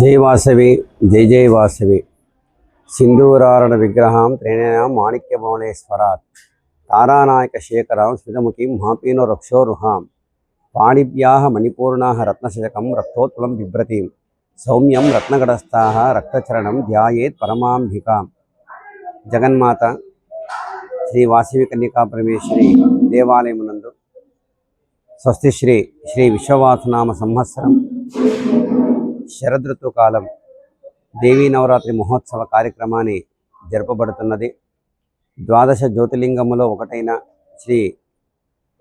జయవాసవి జయ జయవాసవి సింధూరారణ విగ్రహం త్రిణయాం మాణిక్యమౌళేశ్వరాత్ తారానాయక శేఖరం స్మితముఖీం మహాపీనో రక్షోరుహాం. పాణిభ్యాహ మణిపూర్ణాః రత్నశతకం రక్తోత్పలం బిభ్రతీం. సౌమ్యం రత్నగడస్థాహ రక్తచరణం ధ్యాయేత్ పరమాంబికాం. జగన్మాత శ్రీ వాసవి కన్యకా పరమేశ్వరి దేవాలయమునందు స్వస్తిశ్రీ శ్రీ విశ్వవాసనామ సంవత్సరం. శరదృతుకాలం దేవీ నవరాత్రి మహోత్సవ కార్యక్రమాన్ని జరపబడుతున్నది. ద్వాదశ జ్యోతిలింగములో ఒకటైన శ్రీ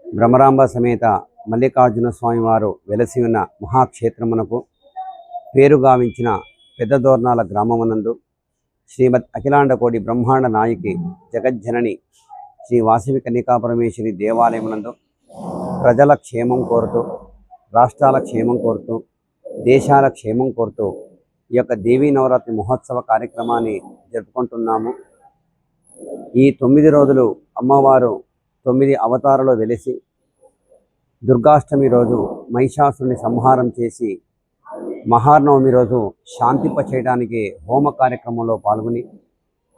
భ్రమరాంబ సమేత మల్లికార్జున స్వామివారు వెలసి ఉన్న మహాక్షేత్రమునకు పేరుగావించిన పెద్దదోర్నాల గ్రామమునందు శ్రీమద్ అఖిలాండకోడి బ్రహ్మాండ నాయకి జగజ్జనని శ్రీ వాసవి కన్యకాపరమేశ్వరి దేవాలయమునందు ప్రజల క్షేమం కోరుతూ రాష్ట్రాల క్షేమం కోరుతూ దేశాల క్షేమం కోరుతూ ఈ యొక్క దేవీ నవరాత్రి మహోత్సవ కార్యక్రమాన్ని జరుపుకుంటున్నాము. ఈ తొమ్మిది రోజులు అమ్మవారు తొమ్మిది అవతారాలు వెలిసి దుర్గాష్టమి రోజు మహిషాసుని సంహారం చేసి మహానవమి రోజు శాంతింప చేయడానికి హోమ కార్యక్రమంలో పాల్గొని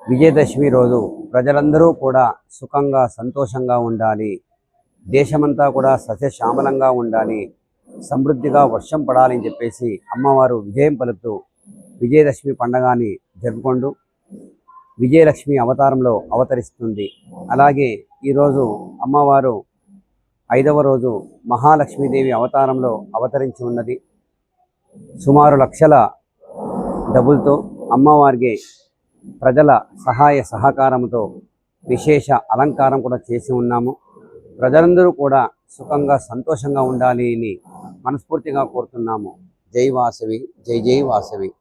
విజయదశమి రోజు ప్రజలందరూ కూడా సుఖంగా సంతోషంగా ఉండాలి. దేశమంతా కూడా సస్యశ్యామలంగా ఉండాలి. సమృద్ధిగా వర్షం పడాలని చెప్పేసి అమ్మవారు విజయం పలుకుతూ విజయదశమి పండగని జరుపుకుంటూ విజయలక్ష్మి అవతారంలో అవతరిస్తుంది. అలాగే ఈరోజు అమ్మవారు ఐదవ రోజు మహాలక్ష్మీదేవి అవతారంలో అవతరించి ఉన్నది. సుమారు లక్షల డబ్బులతో అమ్మవారికి ప్రజల సహాయ సహకారంతో విశేష అలంకారం కూడా చేసి ఉన్నాము. ప్రజలందరూ కూడా సుఖంగా సంతోషంగా ఉండాలి అని మనస్ఫూర్తిగా కోరుతున్నాము. జై వాసవి జై జై వాసవి.